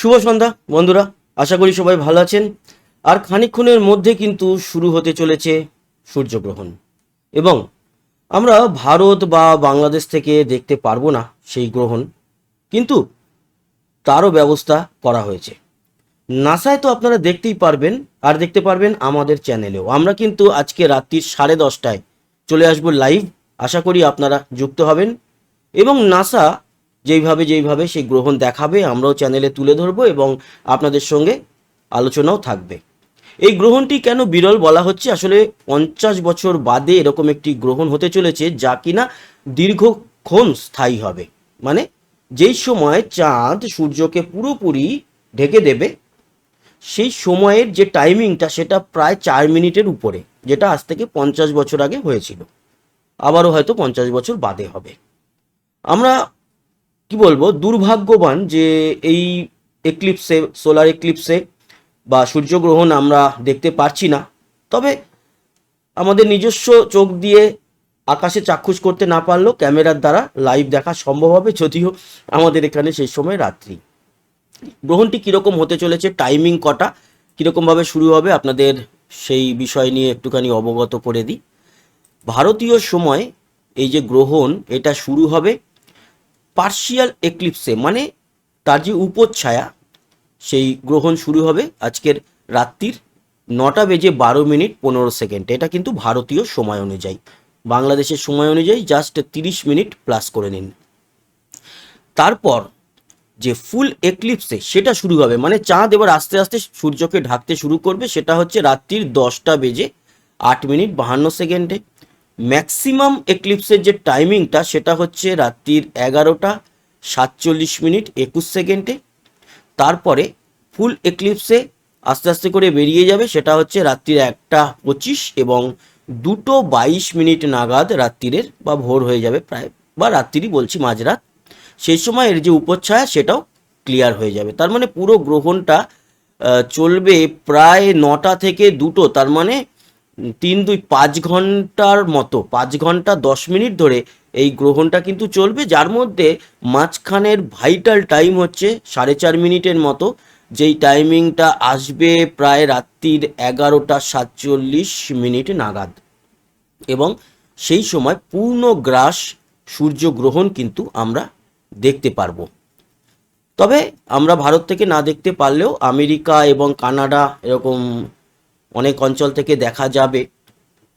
শুভ সন্ধ্যা, বন্ধুরা। আশা করি সবাই ভালো আছেন। আর খানিকক্ষণের মধ্যে কিন্তু শুরু হতে চলেছে সূর্যগ্রহণ। এবং আমরা ভারত বা বাংলাদেশ থেকে দেখতে পারব না সেই গ্রহণ, কিন্তু তারও ব্যবস্থা করা হয়েছে। নাসায় তো আপনারা দেখতেই পারবেন, আর দেখতে পারবেন আমাদের চ্যানেলেও। আমরা কিন্তু আজকে রাত্রির সাড়ে দশটায় চলে আসব লাইভ আশা করি আপনারা যুক্ত হবেন। এবং নাসা যেইভাবে যেইভাবে সেই গ্রহণ দেখাবে, আমরাও চ্যানেলে তুলে ধরবো এবং আপনাদের সঙ্গে আলোচনাও থাকবে। এই গ্রহণটি কেন বিরল বলা হচ্ছে? আসলে পঞ্চাশ বছর বাদে এরকম একটি গ্রহণ হতে চলেছে যা কিনা দীর্ঘক্ষণ স্থায়ী হবে। মানে যেই সময় চাঁদ সূর্যকে পুরোপুরি ঢেকে দেবে, সেই সময়ের যে টাইমিংটা সেটা প্রায় চার মিনিটের উপরে, যেটা আজ থেকে পঞ্চাশ বছর আগে হয়েছিল। আবারও হয়তো পঞ্চাশ বছর বাদে হবে। আমরা কি বলব, দুর্ভাগ্যবান যে এই এক্লিপসে সোলার এক্লিপসে বা সূর্যগ্রহণ আমরা দেখতে পারছি না। তবে আমাদের নিজস্ব চোখ দিয়ে আকাশে চাক্ষুষ করতে না পারলেও ক্যামেরার দ্বারা লাইভ দেখা সম্ভব হবে যদিও আমাদের এখানে সেই সময় রাত্রি। গ্রহণটি কীরকম হতে চলেছে টাইমিং কটা, কীরকমভাবে শুরু হবে আপনাদের সেই বিষয় নিয়ে একটুখানি অবগত করে দিই। ভারতীয় সময় এই যে গ্রহণ, এটা শুরু হবে পার্শিয়াল এক্লিপসে মানে তার যে উপচ্ছায়া, সেই গ্রহণ শুরু হবে আজকের রাত্রির নটা বেজে বারো মিনিট পনেরো সেকেন্ড। এটা কিন্তু ভারতীয় সময় অনুযায়ী। বাংলাদেশের সময় অনুযায়ী জাস্ট তিরিশ মিনিট প্লাস করে নিন। তারপর যে ফুল এক্লিপসে সেটা শুরু হবে মানে চাঁদ এবার আস্তে আস্তে সূর্যকে ঢাকতে শুরু করবে, সেটা হচ্ছে রাত্রির দশটা বেজে আট মিনিট বাহান্ন সেকেন্ডে। ম্যাক্সিমাম এক্লিপসের যে টাইমিংটা সেটা হচ্ছে রাত্রির এগারোটা সাতচল্লিশ মিনিট একুশ সেকেন্ডে। তারপরে ফুল এক্লিপসে আস্তে আস্তে করে বেরিয়ে যাবে, সেটা হচ্ছে রাত্রির একটা পঁচিশ এবং দুটো বাইশ মিনিট নাগাদ রাত্রিরের বা ভোর হয়ে যাবে প্রায়, বা রাত্রিরই বলছি মাঝরাত। সেই সময় এর যে উপচ্ছায়া সেটাও ক্লিয়ার হয়ে যাবে। তার মানে পুরো গ্রহণটা চলবে প্রায় নটা থেকে দুটো, তার মানে তিন দুই পাঁচ ঘণ্টার মতো, পাঁচ ঘণ্টা দশ মিনিট ধরে এই গ্রহণটা কিন্তু চলবে, যার মধ্যে মাঝখানের ভাইটাল টাইম হচ্ছে সাড়ে চার মিনিটের মতো, যেই টাইমিংটা আসবে প্রায় রাত্রির এগারোটা সাতচল্লিশ মিনিট নাগাদ। এবং সেই সময় পূর্ণ গ্রাস সূর্যগ্রহণ কিন্তু আমরা দেখতে পারব। তবে আমরা ভারত থেকে না দেখতে পারলেও আমেরিকা এবং কানাডা এরকম অনেক অঞ্চল থেকে দেখা যাবে।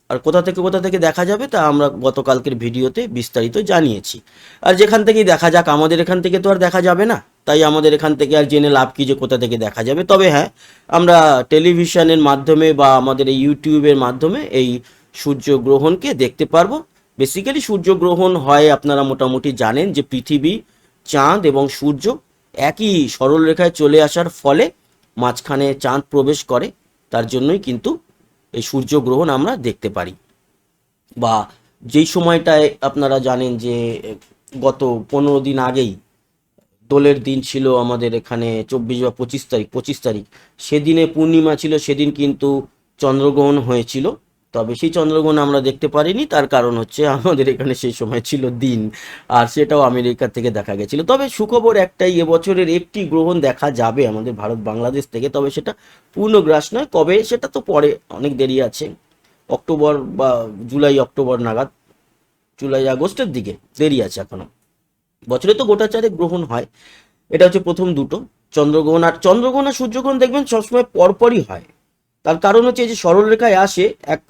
আর কোথা থেকে কোথা থেকে দেখা যাবে তা আমরা গতকালকের ভিডিওতে বিস্তারিত জানিয়েছি। আর যেখান থেকেই দেখা যাক, আমাদের এখান থেকে তো আর দেখা যাবে না। তাই আমাদের এখান থেকে আর জেনে লাভ কী যে কোথা থেকে দেখা যাবে। তবে হ্যাঁ আমরা টেলিভিশনের মাধ্যমে বা আমাদের এই ইউটিউবের মাধ্যমে এই সূর্যগ্রহণকে দেখতে পারব। বেসিক্যালি সূর্যগ্রহণ হয়, আপনারা মোটামুটি জানেন যে পৃথিবী, চাঁদ এবং সূর্য একই সরলরেখায় চলে আসার ফলে মাঝখানে চাঁদ প্রবেশ করে। তার জন্যই কিন্তু এই সূর্যগ্রহণ আমরা দেখতে পারি। বা যেই সময়টায় আপনারা জানেন যে, গত পনেরো দিন আগেই দোলের দিন ছিল আমাদের এখানে চব্বিশ বা পঁচিশ তারিখ পঁচিশ তারিখ। সেদিনে পূর্ণিমা ছিল, সেদিন কিন্তু চন্দ্রগ্রহণ হয়েছিল। তবে সেই চন্দ্রগ্রহণ আমরা দেখতে পারিনি, তার কারণ হচ্ছে আমাদের এখানে সেই সময় ছিল দিন, আর সেটাও আমেরিকা থেকে দেখা গেছিল। তবে সুখবর একটাই, এবছরের একটি গ্রহণ দেখা যাবে আমাদের ভারত বাংলাদেশ থেকে, তবে সেটা পূর্ণগ্রাস নয়, কবে সেটা তো পরে, অনেক দেরি আছে। অক্টোবর বা জুলাই, অক্টোবর নাগাদ, জুলাই, আগস্টের দিকে দেরি আছে এখনও। বছরে তো গোটা চারে গ্রহণ হয়। এটা হচ্ছে প্রথম দুটো, চন্দ্রগ্রহণ আর চন্দ্রগ্রহণ আর সূর্যগ্রহণ দেখবেন সবসময় পরপরই হয়। তার কারণ হচ্ছে যে সরলরেখায় আসে এক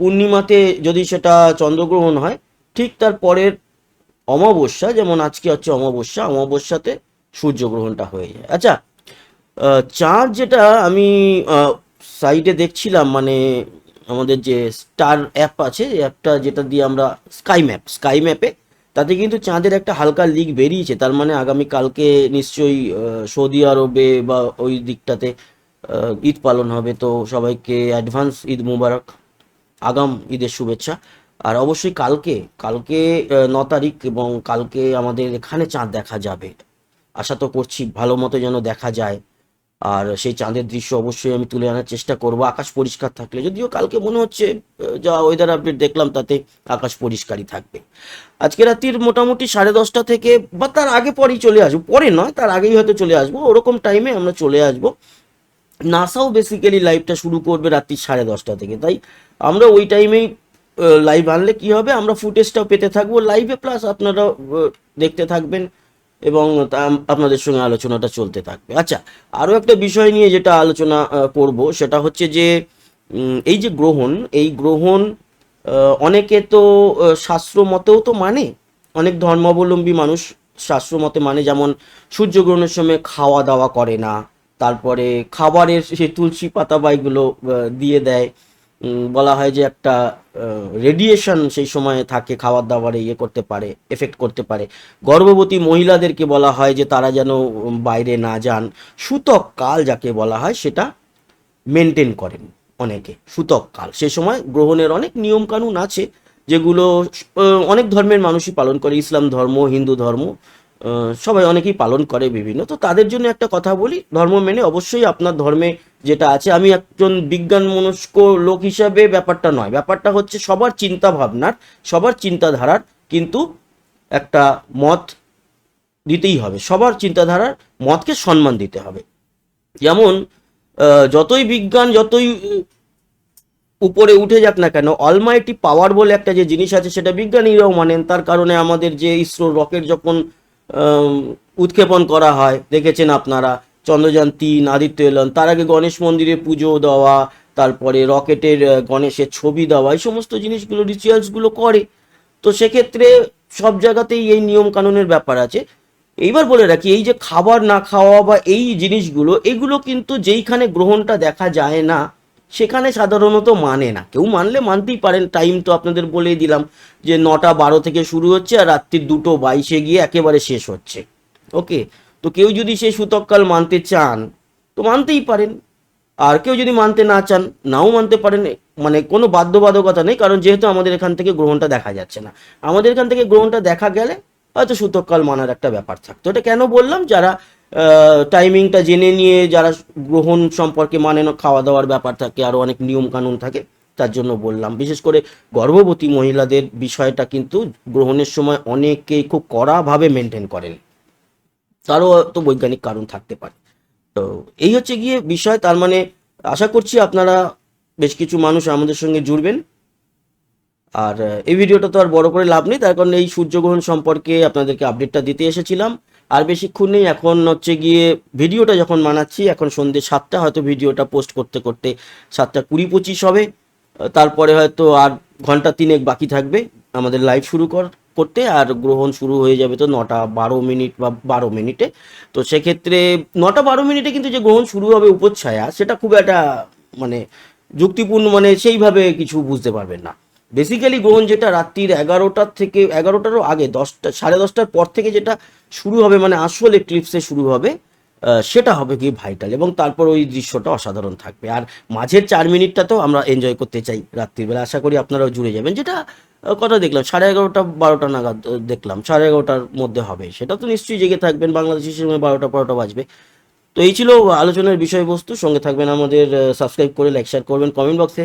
পূর্ণিমাতে যদি সেটা চন্দ্রগ্রহণ হয়, ঠিক তার পরের অমাবস্যা, যেমন আজকে হচ্ছে অমাবস্যা, অমাবস্যাতে সূর্যগ্রহণটা হয়ে যায়। আচ্ছা চাঁদ যেটা আমি সাইডে দেখছিলাম মানে আমাদের যে স্টার অ্যাপ আছে অ্যাপটা যেটা দিয়ে আমরা স্কাই ম্যাপ, স্কাই ম্যাপে তাতে কিন্তু চাঁদের একটা হালকা লিক বেরিয়েছে। তার মানে আগামী কালকে নিশ্চয়ই সৌদি আরবে বা ওই দিকটাতে ঈদ পালন হবে। তো সবাইকে অ্যাডভান্স ঈদ মুবারক, আগাম ঈদের শুভেচ্ছা। আর অবশ্যই কালকে কালকে ন তারিখ এবং কালকে আমাদের এখানে চাঁদ দেখা যাবে। আশা তো করছি ভালো মতো যেন দেখা যায়। আর সেই চাঁদের দৃশ্য অবশ্যই আমি তুলে আনার চেষ্টা করব। আকাশ পরিষ্কার থাকলে, যদিও কালকে মনে হচ্ছে যা ওয়েদার আপডেট দেখলাম তাতে আকাশ পরিষ্কারই থাকবে। আজকে রাত্রির মোটামুটি সাড়ে দশটা থেকে বা তার আগে পরেই চলে আসব, পরে নয়, তার আগেই হয়তো চলে আসব। ওরকম টাইমে আমরা চলে আসব। নাসাও বেসিক্যালি লাইভটা শুরু করবে রাত্রি সাড়ে দশটা থেকে। তাই আমরা ওই টাইমেই লাইভ আনলে কি হবে? আমরা ফুটেজটাও পেতে থাকব লাইভে প্লাস আপনারা দেখতে থাকবেন এবং আপনাদের সঙ্গে আলোচনাটা চলতে থাকবে। আচ্ছা আরও একটা বিষয় নিয়ে যেটা আলোচনা করব, সেটা হচ্ছে যে এই যে গ্রহণ, এই গ্রহণ অনেকে তো শাস্ত্র মতেও তো মানে। অনেক ধর্মাবলম্বী মানুষ শাস্ত্র মতে মানে যেমন সূর্যগ্রহণের সময় খাওয়া দাওয়া করে না তারপরে খাবারের সে তুলসী পাতা বা এগুলো দিয়ে দেয়। বলা হয় যে একটা রেডিয়েশন সেই সময়ে থাকে খাবার দাবারে ইয়ে করতে পারে এফেক্ট করতে পারে। গর্ভবতী মহিলাদেরকে বলা হয় যে তারা যেন বাইরে না যান। সূতক কাল যাকে বলা হয় সেটা মেনটেন করেন অনেকে, সূতক কাল। সে সময় গ্রহণের অনেক নিয়ম কানুন আছে, যেগুলো অনেক ধর্মের মানুষই পালন করে। ইসলাম ধর্ম, হিন্দু ধর্ম সবাই অনেকেই পালন করে বিভিন্ন। তো তাদের জন্য একটা কথা বলি, ধর্ম মেনে অবশ্যই আপনার ধর্মে যেটা আছে, আমি একজন বিজ্ঞান মনস্ক লোক হিসাবে ব্যাপারটা নয়। ব্যাপারটা হচ্ছে সবার চিন্তা ভাবনার সবার চিন্তাধারার কিন্তু একটা মত দিতেই হবে। সবার চিন্তাধারার মতকে সম্মান দিতে হবে। যেমন যতই বিজ্ঞান যতই উপরে উঠে যাক না কেন অলমাইটি পাওয়ার বলে একটা যে জিনিস আছে, সেটা বিজ্ঞানীরাও মানেন। তার কারণে আমাদের যে ইসরো রকেট যখন উৎক্ষেপণ করা হয়। দেখেছেন আপনারা, চন্দ্রযান তিন, আদিত্য এলন, তার আগে গণেশ মন্দিরে পুজো দেওয়া, তারপরে রকেটের গণেশের ছবি দেওয়া, এই সমস্ত জিনিসগুলো রিচুয়ালসগুলো করে। তো সেক্ষেত্রে সব জায়গাতেই এই নিয়ম কানুনের ব্যাপার আছে। এইবার বলে রাখি, এই যে খাবার না খাওয়া বা এই জিনিসগুলো, এগুলো কিন্তু যেইখানে গ্রহণটা দেখা যায় না সেখানে সাধারণত মানে না। কেউ মানলে মানতেই পারেন টাইম তো আপনাদের বলেই দিলাম যে নটা বারো থেকে শুরু হচ্ছে আর রাত্রির দুটো বাইশে গিয়ে একেবারে শেষ হচ্ছে। ওকে তো কেউ যদি সেই সূতককাল মানতে চান, তো মানতেই পারেন। আর কেউ যদি মানতে না চান, নাও মানতে পারেন। মানে কোনো বাধ্যবাধকতা নেই, কারণ যেহেতু আমাদের এখান থেকে গ্রহণটা দেখা যাচ্ছে না। আমাদের এখান থেকে গ্রহণটা দেখা গেলে হয়তো সূতককাল মানার একটা ব্যাপার থাকতো। এটা কেন বললাম? যারা টাইমিংটা জেনে নিয়ে যারা গ্রহণ সম্পর্কে মানে খাওয়া দাওয়ার ব্যাপার থাকে আরও অনেক নিয়ম কানুন থাকে, তার জন্য বললাম। বিশেষ করে গর্ভবতী মহিলাদের বিষয়টা কিন্তু গ্রহণের সময় অনেকেই খুব কড়াভাবে মেনটেন করেন। তারও তো বৈজ্ঞানিক কারণ থাকতে পারে। তো এই হচ্ছে গিয়ে বিষয়, তার মানে আশা করছি আপনারা বেশ কিছু মানুষ আমাদের সঙ্গে জুড়বেন। আর এই ভিডিওটা তো আর বড় করে লাভ নেই, তার কারণে এই সূর্যগ্রহণ সম্পর্কে আপনাদেরকে আপডেটটা দিতে এসেছিলাম। আর বেশিক্ষণ নেই, এখন হচ্ছে গিয়ে ভিডিওটা যখন বানাচ্ছি, এখন সন্ধ্যে সাতটা, হয়তো ভিডিওটা পোস্ট করতে করতে সাতটা কুড়ি পঁচিশ হবে। তারপরে হয়তো আর ঘণ্টা তিনেক বাকি থাকবে। আমাদের লাইভ শুরু কর, করতে, আর গ্রহণ শুরু হয়ে যাবে তো নটা বারো মিনিট বা বারো মিনিটে। তো সেক্ষেত্রে নটা বারো মিনিটে কিন্তু যে গ্রহণ শুরু হবে উপচ্ছায়া, সেটা খুব একটা মানে যুক্তিপূর্ণ মানে সেইভাবে কিছু বুঝতে পারবেন না। বেসিক্যালি গ্রহণ যেটা রাত্রির এগারোটার থেকে, এগারোটারও আগে, দশটা, সাড়ে দশটার পর থেকে যেটা শুরু হবে মানে আসল এক্লিপসে শুরু হবে সেটা হবে কি ভাইটাল এবং তারপর ওই দৃশ্যটা অসাধারণ থাকবে। আর মাঝের চার মিনিটটা তো আমরা এনজয় করতে চাই রাত্রিবেলা। আশা করি আপনারাও জুড়ে যাবেন। যেটা কটা দেখলাম, সাড়ে এগারোটা, বারোটা নাগাদ দেখলাম, সাড়ে এগারোটার মধ্যে হবে। সেটা তো নিশ্চয়ই জেগে থাকবেন, বাংলাদেশের সময় বারোটা বারোটা বাজবে। তো এই ছিল আলোচনার বিষয়বস্তু। সঙ্গে থাকবেন আমাদের সাবস্ক্রাইব করে লাইক শেয়ার করবেন কমেন্ট বক্সে